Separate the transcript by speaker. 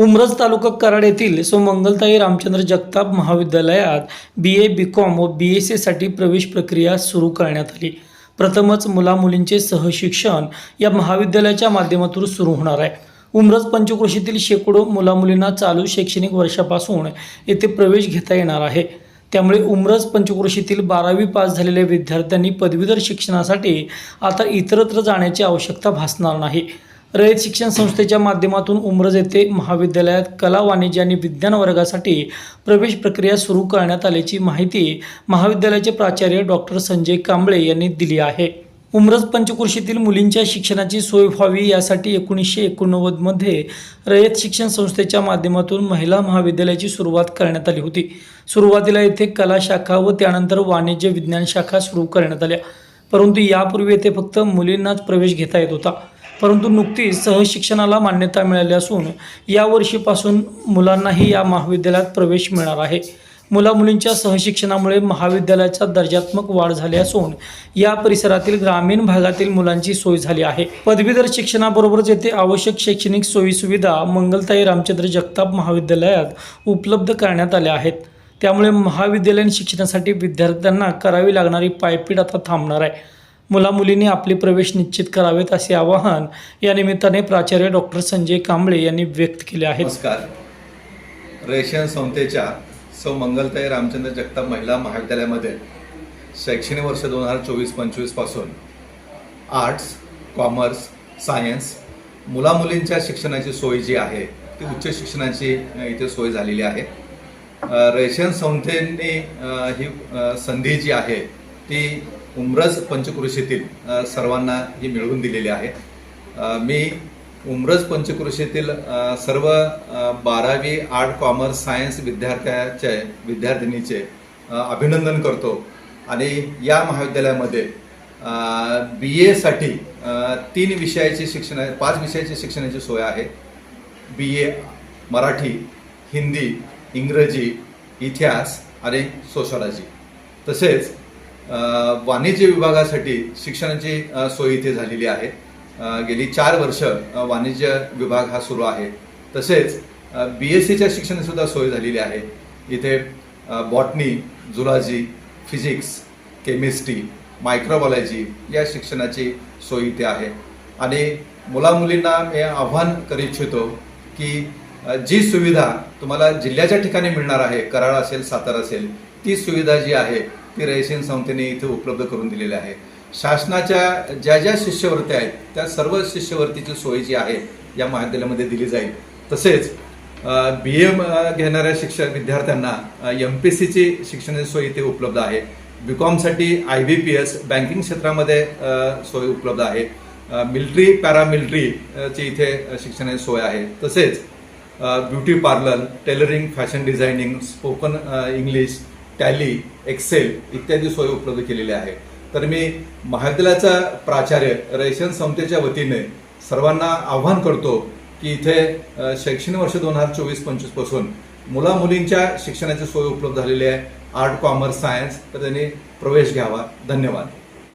Speaker 1: उमरज तालुका कराड येथील सो मंगलताई रामचंद्र जगताप महाविद्यालयात बी A B com व बी एस सीसाठी प्रवेश प्रक्रिया सुरू करण्यात आली. प्रथमच मुलामुलींचे सहशिक्षण या महाविद्यालयाच्या माध्यमातून सुरू होणार आहे. उमरज पंचक्रोशीतील शेकडो मुलामुलींना चालू शैक्षणिक वर्षापासून येथे प्रवेश घेता येणार आहे. त्यामुळे उमरज पंचक्रोशीतील बारावी पास झालेल्या विद्यार्थ्यांनी पदवीधर शिक्षणासाठी आता इतरत्र जाण्याची आवश्यकता भासणार नाही. रयत शिक्षण संस्थेच्या माध्यमातून उमरज येथे महाविद्यालयात कला वाणिज्य आणि विज्ञान वर्गासाठी प्रवेश प्रक्रिया सुरू करण्यात आल्याची माहिती महाविद्यालयाचे प्राचार्य डॉक्टर संजय कांबळे यांनी दिली आहे. उमरज पंचकृषीतील मुलींच्या शिक्षणाची सोय व्हावी यासाठी एकोणीसशे एकोणनव्वदमध्ये रयत शिक्षण संस्थेच्या माध्यमातून महिला महाविद्यालयाची सुरुवात करण्यात आली होती. सुरुवातीला येथे कला शाखा व त्यानंतर वाणिज्य विज्ञान शाखा सुरू करण्यात आल्या. परंतु यापूर्वी येथे फक्त मुलींनाच प्रवेश घेता येत होता. परंतु नुकतीच सहशिक्षणाला मान्यता मिळाली असून यावर्षीपासून मुलांनाही या महाविद्यालयात प्रवेश मिळणार आहे. मुलामुलींच्या सहशिक्षणामुळे महाविद्यालयाच्या दर्जात्मक वाढ झाली असून या परिसरातील ग्रामीण भागातील मुलांची सोय झाली आहे. पदवीधर शिक्षणाबरोबरच येथे आवश्यक शैक्षणिक सोयीसुविधा मंगलताई रामचंद्र जगताप महाविद्यालयात उपलब्ध करण्यात आल्या आहेत. त्यामुळे महाविद्यालयीन शिक्षणासाठी विद्यार्थ्यांना करावी लागणारी पायपीट आता थांबणार आहे. मुलामुलींनी आपले प्रवेश निश्चित करावेत असे आवाहन या निमित्ताने प्राचार्य डॉक्टर संजय कांबळे यांनी व्यक्त केले आहे.
Speaker 2: नमस्कार. रेशन संस्थेच्या सौ मंगलताई रामचंद्र जगताप महिला महाविद्यालयामध्ये शैक्षणिक वर्ष दोन हजार चोवीस पंचवीसपासून आर्ट्स कॉमर्स सायन्स मुलामुलींच्या शिक्षणाची सोय जी आहे ती उच्च शिक्षणाची इथे सोय झालेली आहे. रेशन संस्थेने ही संधी जी आहे ती उमरज पंचकृषीतील सर्वांना ही मिळवून दिलेली आहे मी उमरज पंचकृषीतील सर्व बारावी आर्ट कॉमर्स सायन्स विद्यार्थ्याचे विद्यार्थिनीचे अभिनंदन करतो. आणि या महाविद्यालयामध्ये बी एसाठी तीन विषयाची शिक्षण पाच विषयाची शिक्षणाची सोय आहे. बी ए मराठी हिंदी इंग्रजी इतिहास आणि सोशॉलॉजी. तसेच वाणिज्य विभागासाठी शिक्षणाची सोय इथे झालेली आहे. गेली चार वर्ष वाणिज्य विभाग हा सुरू आहे. तसेच बी एस सीच्या शिक्षणाची सोय झालेली आहे. इथे botany zoology physics chemistry microbiology या शिक्षणाची सोय इथे आहे. आणि मुलामुलींना मी आव्हान करू इच्छितो की जी सुविधा तुम्हाला जिल्ह्याच्या ठिकाणी मिळणार आहे कराड असेल सातारा असेल ती सुविधा जी आहे ती रयसेन संस्थेने इथे उपलब्ध करून दिलेली आहे. शासनाच्या ज्या ज्या शिष्यवृत्त्या आहेत त्या सर्व शिष्यवृत्तीची सोय जी आहे या महाविद्यालयामध्ये दिली जाईल. तसेच बी एम घेणाऱ्या शिक्षक विद्यार्थ्यांना एम पी सीची शिक्षणाची सोय इथे उपलब्ध आहे. B कॉमसाठी I B P S banking क्षेत्रामध्ये सोय उपलब्ध आहे. मिलिटरी पॅरामिलिटरी ची इथे शिक्षणाची सोय आहे. तसेच beauty parlour tailoring fashion designing spoken English Tally Excel इत्यादी सोय उपलब्ध केलेल्या आहे तर मी महाविद्यालयाचा प्राचार्य रयशन संस्थेच्या वतीने सर्वांना आव्हान करतो की इथे शैक्षणिक वर्ष दोन हजार चोवीस पंचवीसपासून मुला मुलींच्या शिक्षणाची सोय उपलब्ध झालेली आहे. आर्ट कॉमर्स सायन्स तर त्यांनी प्रवेश घ्यावा. धन्यवाद.